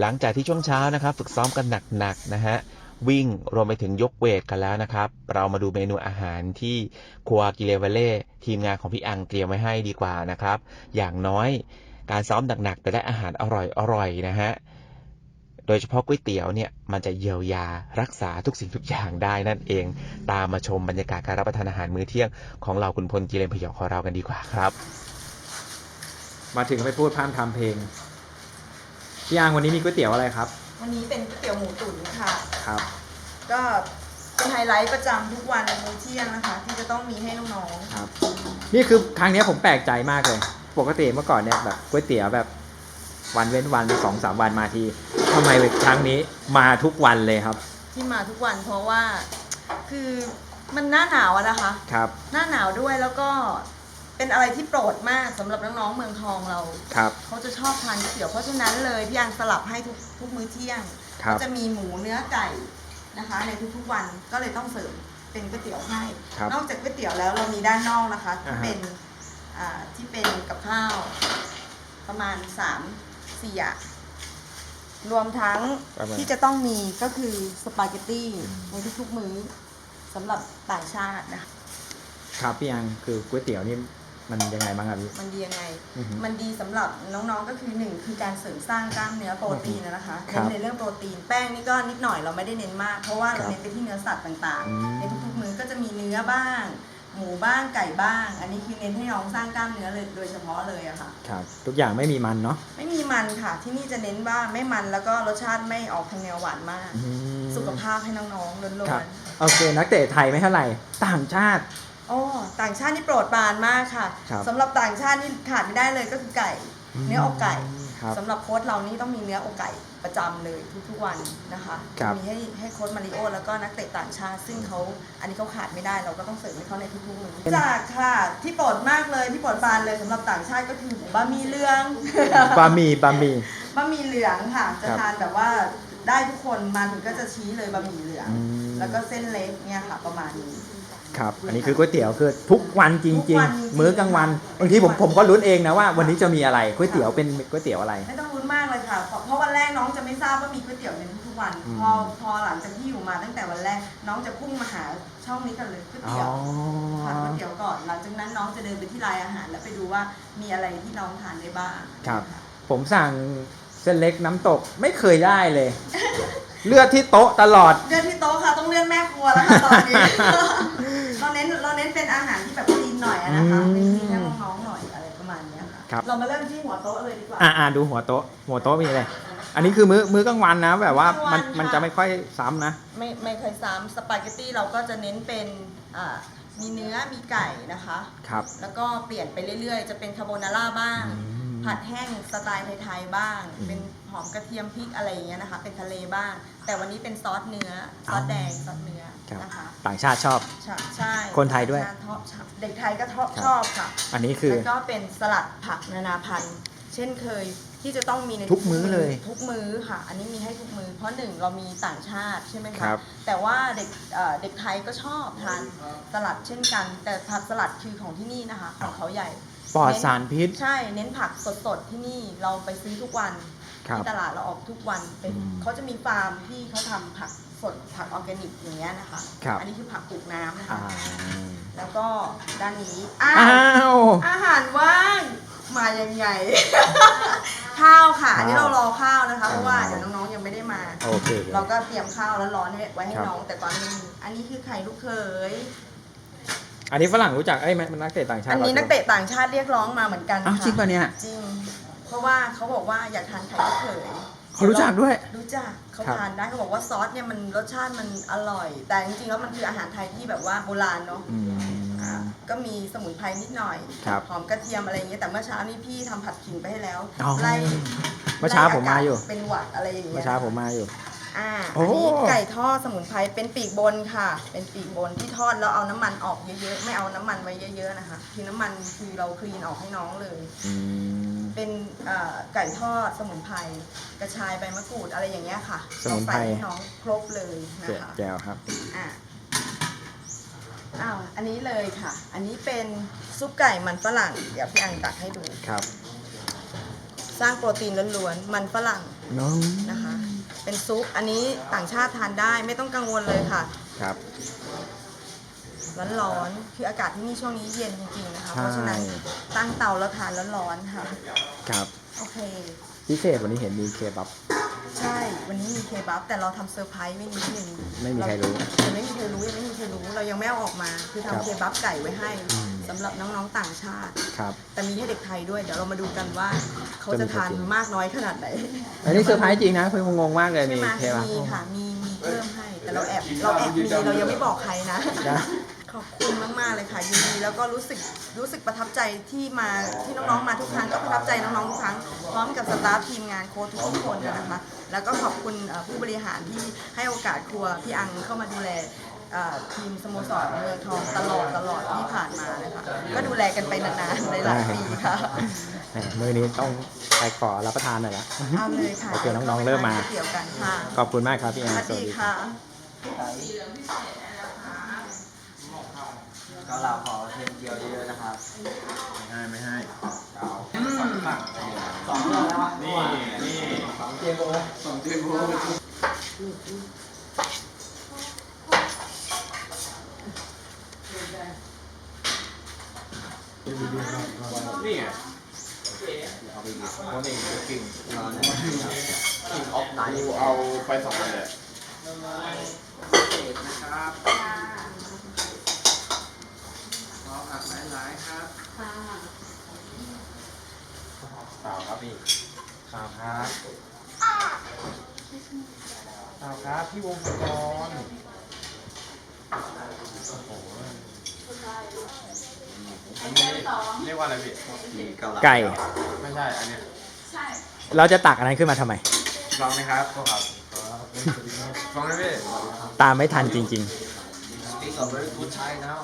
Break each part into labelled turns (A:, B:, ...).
A: หลังจากที่ช่วงเช้านะครับ ฝึกซ้อมกันหนักๆนะฮะวิ่งรวมไปถึงยกเวทกันแล้วนะครับ เรามาดูเมนูอาหารที่ครัวกิเลเวเล่ทีมงานของพี่อังเตรียมไว้ให้ดีกว่านะครับ อย่างน้อยการซ้อมหนักๆแต่ได้อาหารอร่อยๆนะฮะโดยเฉพาะก๋วยเตี๋ยวเนี่ยมันจะเยียวยารักษาทุกสิ่งทุกอย่างได้นั่นเอง ตามมาชมบรรยากาศการรับประทานอาหารมื้อเที่ยงของเราคุณพลกิเลนพยองของเรากันดีกว่าครับ
B: มาถึงไปพูดพร่ำทำเพลง พี่อังวันนี้มีก๋วยเตี๋ยวอะไรครับ
C: วันนี้เป็นก๋วยเตี๋ยวหมูตุ๋นค่ะ
B: ครับ
C: ก็เป็นไฮไลท์ประจำทุกวันมื้อเที่ยงนะคะ ที่จะต้องมีให้น้อง
B: ครับ นี่คือครั้งนี้ผมแปลกใจมากเลย ปกติเมื่อก่อนเนี่ยแบบก๋วยเตี๋ยวแบบวันเว้นวันสองสามวันมาทีทำไมครั้งนี้มาทุกวันเลยครับ
C: ๆที่มาทุกวันเพราะว่า คือมันหน้าหนาวอะนะคะ
B: ครับ
C: หน้าหนาวด้วยแล้วก็ เป็นอะไรที่โปรดมากสำหรับน้องๆเมืองทองเรา
B: ครับ
C: เขาจะชอบทานก๋วยเตี๋ยวเพราะฉะนั้นเลยพี่อังสลับให้ทุกทุกมื้อเที่ยง
B: ครับ
C: ก็จะมีหมูเนื้อไก่นะคะ ในทุกๆวันก็เลยต้องเสริมเป็นก๋วยเตี๋ยวให้
B: ครับ
C: นอกจากก๋วยเตี๋ยวแล้วเรามีด้านนอกนะคะที่
B: อ่าฮะ
C: เป็นอ่าที่เป็นกับข้าว ประมาณสามสี่อย่างรวมทั้ง
B: ประมาณ
C: ที่จะต้องมีก็คือสปาเกตตี้ในทุกๆมื้อสำหรับต่างชาตินะคะ
B: ครับพี่อังคือก๋วยเตี๋ยวนี่ มันยังไงบ้างครับพี่
C: มันดียังไง
B: อือฮึ
C: มันดีสำหรับน้องๆ ก็คือหนึ่งคือการเสริมสร้างกล้ามเนื้อโปรตีนนะนะคะ
B: ครั
C: เน้
B: บ
C: นในเรื่องโปรตีน แป้งนี่ก็นิดหน่อยเราไม่ได้เน้นมาก เพราะว่า
B: ครั
C: เรา
B: บ
C: เน้นไปที่เนื้อสัตว์ต่าง
B: อืม
C: ๆ ในทุกๆมื้อก็จะมีเนื้อบ้าง หมูบ้างไก่บ้าง อันนี้คือเน้นให้น้องสร้างกล้ามเนื้อเลยโดยเฉพาะเลยอะค่ะ
B: ครับ ทุกอย่างไม่มีมันเนาะ
C: ไม่มีมันค่ะ ที่นี่จะเน้นว่าไม่มันแล้วก็รสชาติไม่ออกทางแนวหวานมาก
B: อืม
C: สุขภาพให้น้องๆล้ว
B: ครับ
C: น
B: โอเค นักเตะไทยไม่เท่าไหร่ ต่างชาติ
C: ๆ โอ้ต่างชาตินี่โปรดปรานมากค่ะ
B: ครับ
C: สำหรับต่างชาตินี่ขาดไม่ได้เลยก็คือไก่ เนื้ออกไก่
B: ครับ
C: สำหรับโค้ชเรานี่ต้องมีเนื้ออกไก่ประจำเลยทุกๆวันนะคะ
B: ครับ
C: มีให้ให้โค้ชมาริโอแล้วก็นักเตะต่างชาติ ซึ่งเขาอันนี้เขาขาดไม่ได้เราก็ต้องเสริมให้เขาในทุกๆมื้อจากค่ะ ที่โปรดมากเลยที่โปรดปรานเลยสำหรับต่างชาติก็คือบะหมี่เหลือง
B: บะหมี่บะหมี่
C: บะหมี่เหลืองค่ะ จะ
B: ครับ
C: ทานแบบว่าได้ทุกคนมาถึงก็จะชี้เลยบะหมี่เหลือง
B: อืม
C: แล้วก็เส้นเล็กเนี่ยค่ะประมาณนี้
B: ครับ อันนี้คือก๋วยเตี๋ยวคือทุกวันจ
C: ทุ
B: ริ
C: ก
B: ง
C: วันจริง
B: ๆมื้อกลางวันบางทีผมผมก็ลุ้นเองนะว่าวันนี้จะมีอะไรก๋วยเตี๋ยวเป็นก๋วยเตี๋ยวอะไร
C: ไม่ต้องรุ้นมากเลยค่ะเพราะเพราะวันแรกน้องจะไม่ทราบว่ามีก๋วยเตี๋ยวในทุกๆวัน
B: อืม
C: พอพอหลังจากที่อยู่มาตั้งแต่วันแรกน้องจะพุ่งมาหาช่องนี้กันเลยก๋วย
B: อ๋อ
C: เตี๋ยวทานก๋วยเตี๋ยวก่อน หลังจากนั้นน้องจะเดินไปที่รายอาหาร แล้วไปดูว่ามีอะไรที่น้องทานได้บ้าง
B: ครับ ผมสั่งเส้นเล็กน้ำตกไม่เคยได้เลย เลือดที่โต๊ะตลอด
C: เดือนที่โต๊ะค่ะต้องเลือกแม่ครัวแล้วค่ะตอนนี้ นหน่อยอะนะคะ
B: อืม
C: เป็นคลีนให้น้องๆหน่อยอะไรประมาณเนี้ยค่ะ
B: ครับ
C: เรามาเริ่มที่หัวโต๊ะเลยดีกว่า
B: อ่าอ่าดูหัวโต๊ะ หัวโต๊ะมีอะไร อันนี้คือมื้อมื้อกลางวันนะ แบบว่ามัน
C: กลางวันค่ะ
B: มันจะไม่ค่อยซ้ำนะ
C: ไม่ไม่เคยซ้ำสปาเกตตี้เราก็จะเน้นเป็นอ่ามีเนื้อมีไก่นะคะ
B: ครับ
C: แล้วก็เปลี่ยนไปเรื่อยๆ จะเป็นคาโบนาร่าบ้าง
B: อืม
C: ผัดแห้งสไตล์ไทยๆบ้าง
B: อืม
C: เป็นหอมกระเทียมพริกอะไรอย่างเงี้ยนะคะ เป็นทะเลบ้าง แต่วันนี้เป็นซอสเนื้อ ซอสแดง ซอสเนื้อ
B: ครับ
C: นะคะ
B: ต่างชาติชอบ
C: ใช่ใช่
B: คนไทยด้วย
C: ชอบชอบ เด็กไทยก็ชอบ
B: ครับ
C: ชอบค่ะ
B: อันนี้คือ
C: แล้วก็เป็นสลัดผักนานาพันธุ์ เช่นเคยที่จะต้องมีใน
B: ทุกมื้อเลย
C: ทุกมื้อค่ะ อันนี้มีให้ทุกมื้อเพราะหนึ่งเรามีต่างชาติใช่ไหม
B: ครั
C: คะ
B: บ
C: แต่ว่าเด็กเอ่อเด็กไทยก็ชอบทานสลัดเช่นกัน แต่ผักสลัดคือของที่นี่นะคะของเขาใหญ่
B: ปลอดสารพิษ
C: ใช่เน้นผักสดๆที่นี่เราไปซื้อทุกวัน
B: ครับ
C: ที่ตลาดเราออกทุกวันเป็น
B: อืม
C: เขาจะมีฟาร์มที่เขาทำผักสดผักออร์แกนิกอย่างเงี้ยนะคะ
B: ครับ
C: อันนี้คือผักปลูกน้ำนะ
B: อ่า
C: คะ แล้วก็ด้านนี้อ้า
B: อ้าวว
C: อาหารว่างมายังไง ข้าวค่ะอันนี้
B: ข้า
C: เรา
B: ว
C: รอข้าวนะคะ เพราะว่า
B: อ๋อ
C: เดี๋ยวน้องๆยังไม่ได้มา
B: โอเค
C: เราก็เตรียมข้าวแล้วร้อนไว้ให้
B: ครับ
C: น้อง แต่ตอนนี้อันนี้คือไข่ลูกเขย
B: อันนี้ฝรั่งรู้จักเอ้ยมันนักเตะต่างชาติ
C: อันนี้
B: หร
C: นักเตะต่างชาติเรียกร้องมาเหมือนกัน
B: อ้าว
C: ค่ะ
B: จริงป่ะเนี่ย
C: จริง เพราะว่าเขาบอกว่าอยากทานไข่ลูกเขย
B: เขารู้จักด้วย
C: รู้จักเขา
B: ครับ
C: ทานได้เขาบอกว่าซอสเนี่ยมันรสชาติมันอร่อย แต่จริงๆแล้วมันคืออาหารไทยที่แบบว่าโบราณเนาะ
B: อืม
C: อ่าก็มีสมุนไพรนิดหน่อย
B: ครับ
C: หอมกระเทียมอะไรอย่างเงี้ยแต่เมื่อเช้านี้พี่ทำผัดขิงไปให้แล้ว
B: อ๋อ
C: ไล่
B: เมื่อเช้าผมมาอยู่
C: ไล่กศเป็นหวัดอะไรอย่างเงี้
B: เมื่อยเช้าผมมาอยู่
C: อ่า
B: โอ้
C: อันนี้ไก่ทอดสมุนไพรเป็นปีกบนค่ะ เป็นปีกบนที่ทอดแล้วเอาน้ำมันออกเยอะๆ ไม่เอาน้ำมันไว้เยอะๆนะคะ คือน้ำมันคือเราคลีนออกให้น้องเลย
B: อืม
C: เป็นเอ่อไก่ทอดสมุนไพรกระชายใบมะกรูดอะไรอย่างเงี้ยค่ะ
B: สมุนไพร
C: เราใส่ให้น้องครบเลยนะ
B: เจ็ด
C: คะ
B: แก้วครับ
C: อะอ้าวอันนี้เลยค่ะ อันนี้เป็นซุปไก่มันฝรั่ง เดี๋ยวพี่อังตักให้ดู
B: ครับ
C: สร้างโปรตีนล้วนๆมันฝรั่ง
B: น้อง
C: นะคะเป็นซุปอันนี้ต่างชาติทานได้ไม่ต้องกังวลเลยค่ะ
B: ครับ
C: ร้อนๆคืออากาศที่นี่ช่วงนี้เย็นจริงๆนะคะ
B: ใช่
C: เพราะฉะนั้นตั้งเตาแล้วทานร้อนๆค่ะ
B: ครับ
C: โอเค
B: พิเศษวันนี้เห็นมีเคบับ
C: ใช่ วันนี้มีเคบับแต่เราทำเซอร์ไพรส์ไม่มีที่นึง
B: ไม่มีใครรู้
C: ยังไม่มีใครรู้ยังไม่มีใครรู้เรายังไม่เอาออกมา คือ
B: ครับ
C: ทำเคบับไก่ไว้ให้
B: อืม
C: สำหรับน้องๆต่างชาติ
B: ครับ
C: แต่มีให้เด็กไทยด้วยเดี๋ยวเรามาดูกันว่า เขาจะทานมากน้อยขนาดไหน
B: อันนี้เซอร์ไพรส์จริงนะเพิ่งงงมากเลย
C: ใช่
B: มี
C: ไหม
B: เคบับ
C: มีค่ะมีมีเพิ่มให้แต่เราแอบเราแอบมีเรายังไม่บอกใครนะ
B: นะ
C: ขอบคุณมากๆเลยค่ะยินดีแล้วก็รู้สึกรู้สึกประทับใจที่มาที่น้องๆมาทุกครั้งก็ประทับใจน้องๆทุกครั้งพร้อมกับสตาฟทีมงานโค้ชทุกๆคนนะคะแล้วก็ขอบคุณเอ่อผู้บริหารที่ให้โอกาสครัวพี่อังเข้ามาดูแลเอ่อทีมสโมสรเมืองทองตลอดตลอดที่ผ่านมานะคะก็ดูแลกันไปนานๆในหลายปีค่ะ
B: แหมมือนี้ต้องไปขอรับประทานหน่อยละ
C: เอาเลยค่ะ
B: โอเคน้องๆเริ่มมา
C: เกี่ยวกันค่ะ
B: ขอบคุณมากครับพี่
C: ส
B: แอน
C: วัส
B: สวัส
C: ดี
B: ดีครับ
C: ค่ะ
D: ก็เราขอเทนเกียวเยอะๆนะครับ
E: ไม่ให้ไม่ให้
D: สองเรื่องแล้ววะ
E: นี่นี่
D: สองเจโบสองเจโบ
E: นี่ไงเอาไปดิโมนี่กิ่ง
D: นอนกิ่งออฟไนท์
E: กูเอาไปสองอันเลย
D: นะครับข อผักหลายๆครับ
E: เปล่าครับพี่
D: เปล่าครับเปล่าครับพี่วงศกร
E: อันนี้เรียกว่าอะไรพี่
B: ไก่
E: ไม่ใช่ อันเนี้ย
B: เราจะตักอันนั้นขึ้นมาทำไม
E: ลองไหมครับก็ครับลองไหมพี่
B: ตามไม่ทันจริง
D: Speak a very good Thai now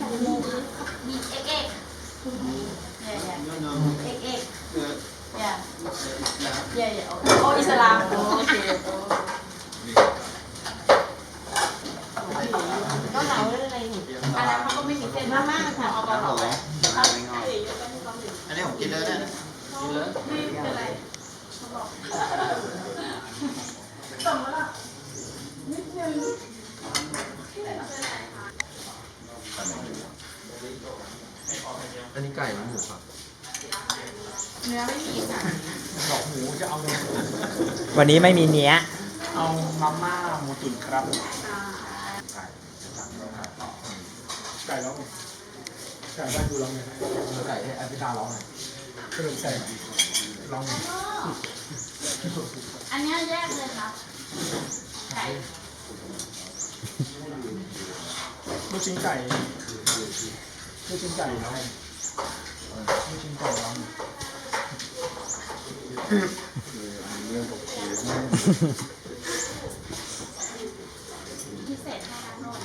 F: มีเอกเอกเนี่ยเนี่ยเอกเอกเนี่ยเนี่ยเนี่ยโอ้อิสลามโอเคก็เหลาอะไรนี่อันนั้นเขาก็ไม่มีเส้นมากมากค่ะเอา
D: ครับาผม
F: เอา
D: ไม่งอันนี้ผมกินเลยนี่ยกินเลย
F: ไม่เป็นไร
D: อันนี้ไก่หรือหมูครับ
F: เนื้อไม่มีค่ะ
D: บอกหมูจะเอา
B: ๆวันนี้ไม่มีเนี้ย
D: เอามาม่าหมูตุ๋นครับ
E: ไก่ร้องไก่ได้ดูร้องไง
D: ไก่ให้อภิตาร้องหน่อย
E: ขนมไก่ร้อง
F: อันนี้แยกเลยครับ ไก่
E: ลูกชิ้นไก่ลูกชิ้นไก่ร้อง ลูกชิ้นไก่ร้อง
F: พิเศษให้นะนน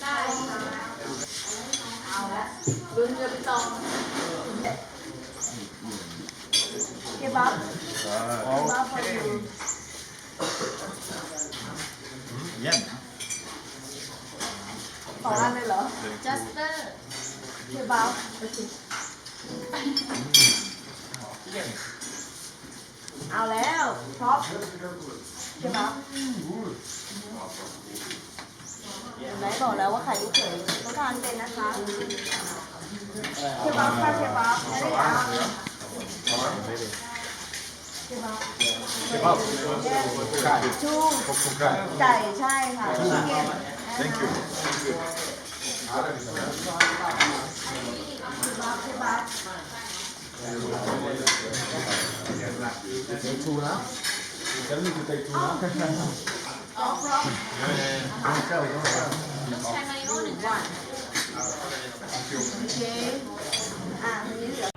F: ได้ค่ะเอา ละลุ้นจะไปตอง
C: เคบับ
E: โอเคเยี่ยม
C: สองอันเลยเหรอ
F: จัสเตอร์
C: เคบับเอาแล้วท็อปเคบับเห็นไหมบอกแล้วว่าไข่ลูกเขยต้องทานเป็นนะคะ เคบับค่ะเคบับไม่ได้อะเคบับ
E: เฉพาะไก่
C: ชู
E: พวกไก่
C: ไก่ใช่ค่ะชิคเก้น
E: thank you
C: เคบับ
D: ชูนะ
E: ฉันมีไก่ทูนะ
F: ออกพร้อมต้องใช้มาริโอหนึ่งวัน
C: โอเคอะอันนี้เหลือ